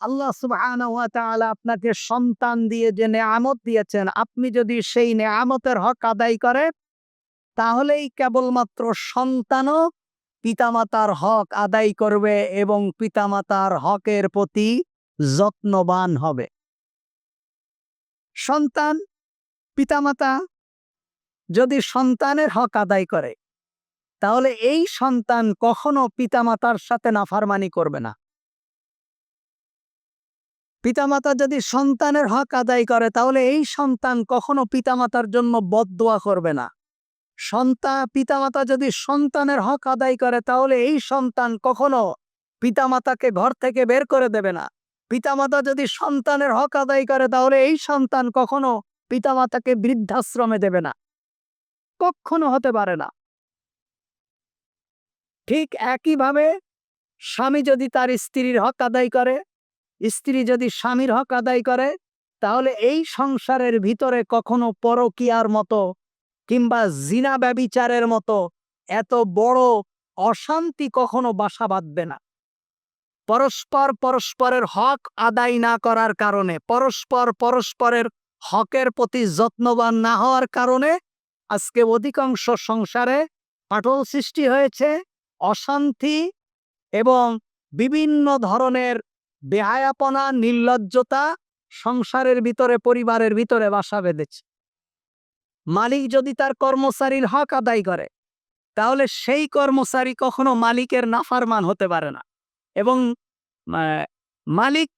আল্লাহ সুবহানাহু ওয়া আপনাকে সন্তান দিয়ে যে নেয়ামত দিয়েছেন, আপনি যদি সেই নেয়ামতের হক আদায় করেন, তাহলেই কেবলমাত্র সন্তানও পিতামাতার হক আদায় করবে এবং পিতামাতার হকের প্রতি যত্নবান হবে। সন্তান, পিতামাতা যদি সন্তানের হক আদায় করে, তাহলে এই সন্তান কখনো পিতামাতার সাথে নাফারমানি করবে না। পিতামাতা যদি সন্তানের হক আদায় করে, তাহলে এই সন্তান কখনো পিতামাতার জন্য বদদোয়া করবে না। সন্তান পিতামাতা যদি সন্তানের হক আদায় করে, তাহলে এই সন্তান কখনো পিতামাতাকে ঘর থেকে বের করে দেবে না। পিতামাতা যদি সন্তানের হক আদায় করে, তাহলে এই সন্তান কখনো পিতামাতাকে বৃদ্ধাশ্রমে দেবে না। কখনো হতে পারে না। ঠিক একইভাবে স্বামী যদি তার স্ত্রীর হক আদায় করে স্ত্রী যদি স্বামীর হক আদায় করে, তাহলে এই সংসারের ভিতরে কখনো পরকিয়ার মতো কিংবা জিনা ব্যবিচারের মতো এত বড় অশান্তি কখনো বাসা বাঁধবে না। পরস্পর পরস্পরের হক আদায় না করার কারণে, পরস্পর পরস্পরের হকের প্রতি যত্নবান না হওয়ার কারণে আজকে অধিকাংশ সংসারে পাটল সৃষ্টি হয়েছে, অশান্তি এবং বিভিন্ন ধরনের বেহায়াপনা, নির্লজ্জতা সংসারের ভিতরে, পরিবারের ভিতরে বাসা বেঁধেছে। মালিক যদি তার কর্মচারীর হক আদায় করে, তাহলে সেই কর্মচারী কখনো মালিকের নাফারমান হতে পারে না এবং মালিক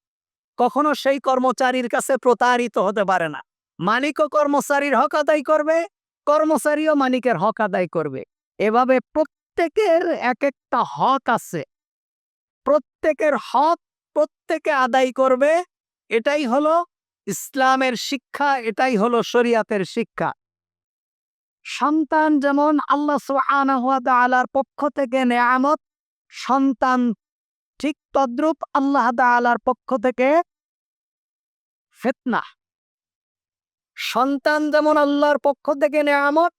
কখনো সেই কর্মচারীর কাছে প্রতারিত হতে পারে না। মালিকও কর্মচারীর হক আদায় করবে, কর্মচারীও মালিকের হক আদায় করবে। এভাবে প্রত্যেকের এক একটা হক আছে। প্রত্যেকের হক প্রত্যেকে আদায় করবে, এটাই হলো ইসলামের শিক্ষা, এটাই হলো শরিয়াতের শিক্ষা। সন্তান যেমন আল্লাহ সুবহানাহু পক্ষ থেকে নেয়ামত, সন্তান ঠিক তদ্রূপ আল্লাহ তাআলার পক্ষ থেকে ফিতনা। সন্তান যেমন আল্লাহর পক্ষ থেকে নেয়ামত,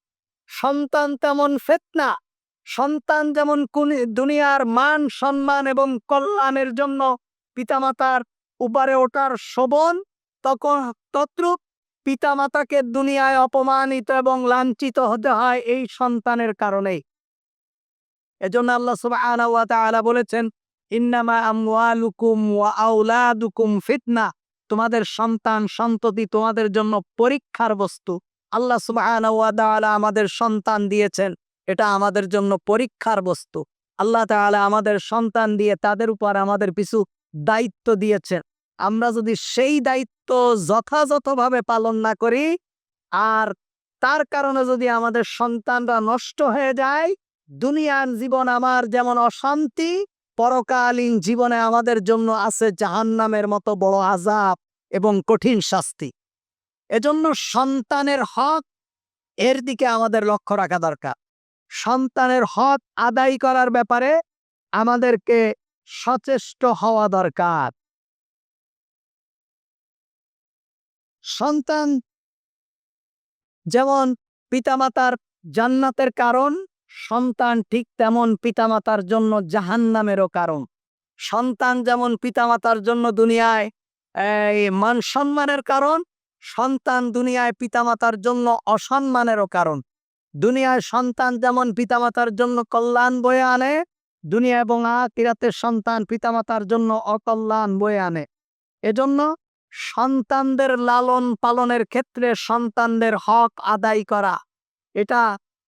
সন্তান তেমন ফেতনা। সন্তান যেমন দুনিয়ার মান, সম্মান এবং কল্যাণের জন্য পিতামাতার উপরে ওঠার শোভন তখন তদ্রূপ পিতামাতাকে দুনিয়ায় অপমানিত এবং লাঞ্ছিত হতে হয় এই সন্তানের কারণেই। এজন্য আল্লাহ তাআলা বলেছেন, ইন্নামা আমওয়ালুকুম ওয়া আওলাদুকুম ফিতনা। তোমাদের সন্তান সন্ততি তোমাদের জন্য পরীক্ষার বস্তু। আল্লাহ ওয়া আমাদের সন্তান দিয়েছেন, এটা আমাদের জন্য পরীক্ষার বস্তু। আল্লাহ তাআলা আমাদের সন্তান দিয়ে তাদের উপর আমাদের কিছু দায়িত্ব দিয়েছেন। আমরা যদি সেই দায়িত্ব যথাযথভাবে পালন না করি, আর তার কারণে যদি আমাদের সন্তানরা নষ্ট হয়ে যায়, দুনিয়ার জীবন আমার যেমন অশান্তি, পরকালীন জীবনে আমাদের জন্য আছে জাহান্নামের মতো বড় আজাব এবং কঠিন শাস্তি। এজন্য সন্তানের হক এর দিকে আমাদের লক্ষ্য রাখা দরকার। সন্তানের হক আদায় করার ব্যাপারে আমাদেরকে সচেষ্ট হওয়া দরকার। সন্তান যেমন পিতামাতার জান্নাতের কারণ, সন্তান ঠিক তেমন পিতামাতার জন্য জাহান্নামেরও কারণ। সন্তান যেমন পিতামাতার জন্য দুনিয়ায় মান সম্মানের কারণ, সন্তান দুনিয়ায় পিতামাতার জন্য অসম্মানেরও কারণ। দুনিয়ায় সন্তান যেমন পিতামাতার জন্য কল্যাণ বয়ে আনে দুনিয়া এবং আকিরাতের সন্তান পিতামাতার জন্য অকল্যাণ বয়ে আনে। এজন্য সন্তানদের লালন পালনের ক্ষেত্রে সন্তানদের হক আদায় করা, এটা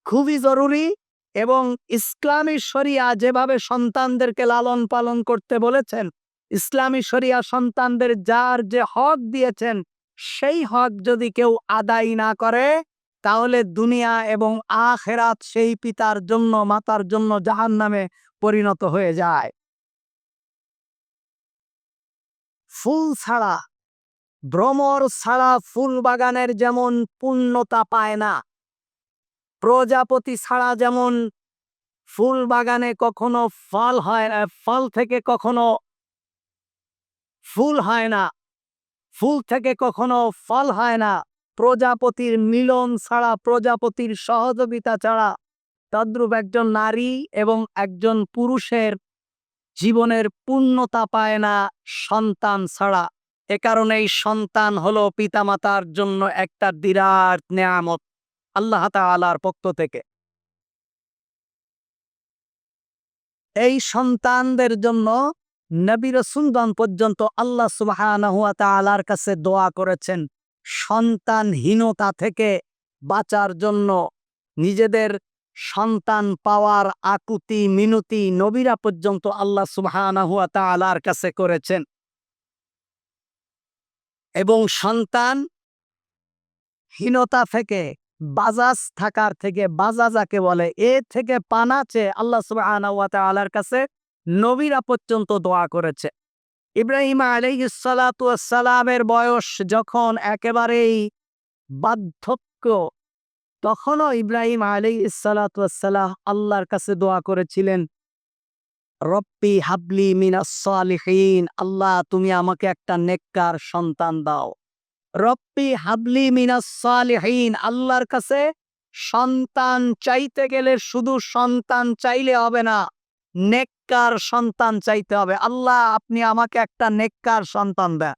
খুবই জরুরি এবং ইসলামী শরিয়া যেভাবে সন্তানদেরকে লালন পালন করতে বলেছেন, ইসলামী শরিয়া সন্তানদের যার যে হক দিয়েছেন, সেই হক যদি কেউ আদায় না করে তাহলে দুনিয়া এবং আখেরাত সেই পিতার জন্য, মাতার জন্য জাহান নামে পরিণত হয়ে যায়। ফুল ছাড়া, ভ্রমর ছাড়া ফুল বাগানের যেমন পূর্ণতা পায় না, প্রজাপতি ছাড়া যেমন ফুল বাগানে কখনো ফল হয় না ফল থেকে কখনো ফুল হয় না, ফুল থেকে কখনো ফল হয় না। প্রজাপতির মিলন ছাড়া, প্রজাপতির সহযোগিতা ছাড়া তদ্রূপ একজন নারী এবং একজন পুরুষের জীবনের পূর্ণতা পায় না সন্তান ছাড়া। এ কারণেই সন্তান হলো পিতামাতার জন্য একটা বিরাট নেয়ামত আল্লাহ তাআলার পক্ষ থেকে। এই সন্তানদের জন্য নবী রসুলগণ পর্যন্ত আল্লাহ ওয়া কাছে দোয়া করেছেন। সন্তানহীনতা থেকে বাঁচার জন্য নিজেদের সন্তান পাওয়ার আকুতি, মিনতি নবীরা পর্যন্ত আল্লাহ সুবহানাহু ওয়া তাআলার কাছে করেছেন। এবং সন্তান হীনতা থেকে, বাজাজ থাকার থেকে বাজা যাকে বলে, এ থেকে পানাচে আল্লাহ সুবহানাহু ওয়া তাআলার কাছে নবীরা পর্যন্ত দোয়া করেছে। ইব্রাহিম আলাইহিস সালাতু বয়স যখন একেবারেই বার্ধক্য, তখনও ইব্রাহিম ওয়াস সালাম আল্লাহর কাছে দোয়া করেছিলেন, রব্বি হাবলি মিনাস সালিহিন, আল্লাহ তুমি আমাকে একটা নেককার সন্তান দাও। রব্বি হাবলি মিনাস সালিহিন, আল্লাহর কাছে সন্তান চাইতে গেলে শুধু সন্তান চাইলে হবে না নেককার সন্তান চাইতে হবে। আল্লাহ, আপনি আমাকে একটা নেককার সন্তান দেন।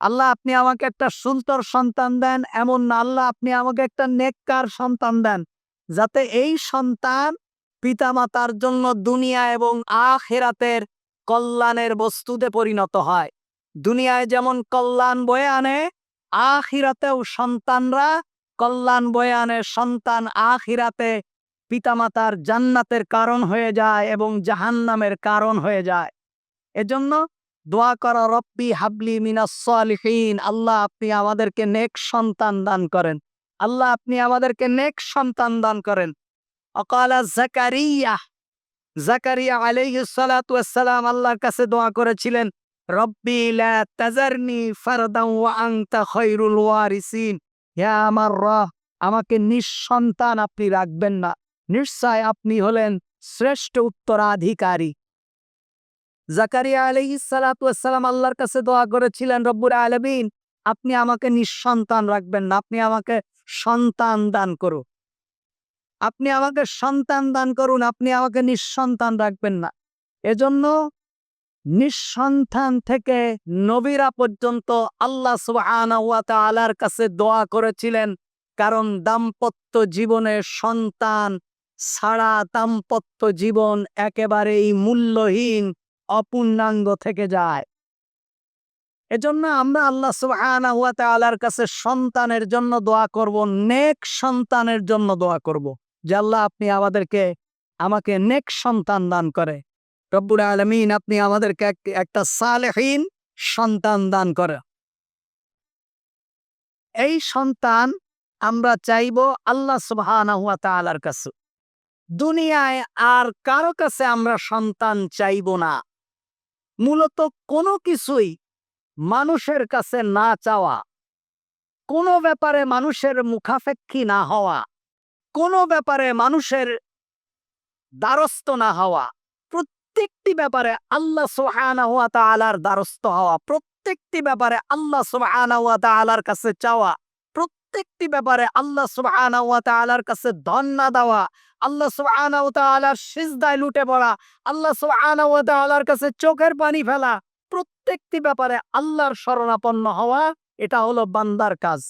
আল্লাহ, আপনি আমাকে একটা সুন্দর সন্তান দেন। এমন না, আল্লাহ, আপনি আমাকে একটা নেককার সন্তান দেন। যাতে এই সন্তান পিতামাতার জন্য দুনিয়া এবং আখেরাতের কল্যাণের বস্তুতে পরিণত হয়। দুনিয়ায় যেমন কল্যাণ বয়ে আনে, আখিরাতেও সন্তানরা কল্যাণ বয়ে আনে। সন্তান আখিরাতে পিতামাতার জান্নাতের কারণ হয়ে যায় এবং জাহান্নামের কারণ হয়ে যায়। এজন্য দোয়া করা, রব্বি হাবলি মিনাস সালিহিন আল্লাহ আপনি আমাদেরকে নেক সন্তান দান করেন। আল্লাহ আপনি আমাদেরকে নেক সন্তান দান করেন। অকালা জাকারিয়া জাকারিয়া আলাইহিস সালাতু ওয়াসসালাম আল্লাহর কাছে দোয়া করেছিলেন, রব্বি তাজারনি আমার রহ আমাকে নিঃসন্তান আপনি রাখবেন না। নিশ্চয় আপনি হলেন শ্রেষ্ঠ উত্তরাধিকারী। জাকারিয়া আলাইহিস সালাতু ওয়াসসালাম আল্লাহর কাছে দোয়া করেছিলেন রব্বুর আলামিন, আপনি আমাকে নিঃসন্তান রাখবেন না, আপনি আমাকে সন্তান দান করুন। আপনি আমাকে সন্তান দান করুন, আপনি আমাকে নিঃসন্তান রাখবেন না। এজন্য নিঃসন্তান থেকে নবীরা পর্যন্ত আল্লাহ তাআলার কাছে দোয়া করেছিলেন, কারণ দাম্পত্য জীবনে সন্তান ছাড়া দাম্পত্য জীবন একেবারেই মূল্যহীন, অপূর্ণাঙ্গ থেকে যায়। এজন্য আমরা আল্লাহ তাআলার কাছে সন্তানের জন্য দোয়া করব, নেক সন্তানের জন্য দোয়া করব যে, আল্লাহ আপনি আমাদেরকে, আমাকে নেক সন্তান দান করে। রব্বুল আলমিন আপনি আমাদেরকে একটা সালেহীন সন্তান দান করে। এই সন্তান আমরা চাইব আল্লাহ তাআলার কাছে। দুনিয়ায় আর কারও কাছে আমরা সন্তান চাইব না। মূলত কোনো কিছুই মানুষের কাছে না চাওয়া, কোনো ব্যাপারে মানুষের মুখাপেক্ষী না হওয়া, কোনো ব্যাপারে মানুষের দ্বারস্থ না হওয়া, প্রত্যেকটি ব্যাপারে আল্লাহ ওয়া তাআলার দ্বারস্থ হওয়া, প্রত্যেকটি ব্যাপারে আল্লাহ ওয়া তাআলার কাছে চাওয়া প্রত্যেকটি ব্যাপারে আল্লাহ সুবাহর কাছে না দেওয়া, আল্লাহ সুবাহর সিজদায় লুটে পড়া, আল্লাহ সুবাহর কাছে চোখের পানি ফেলা, প্রত্যেকটি ব্যাপারে আল্লাহর শরণাপন্ন হওয়া, এটা হলো বান্দার কাজ।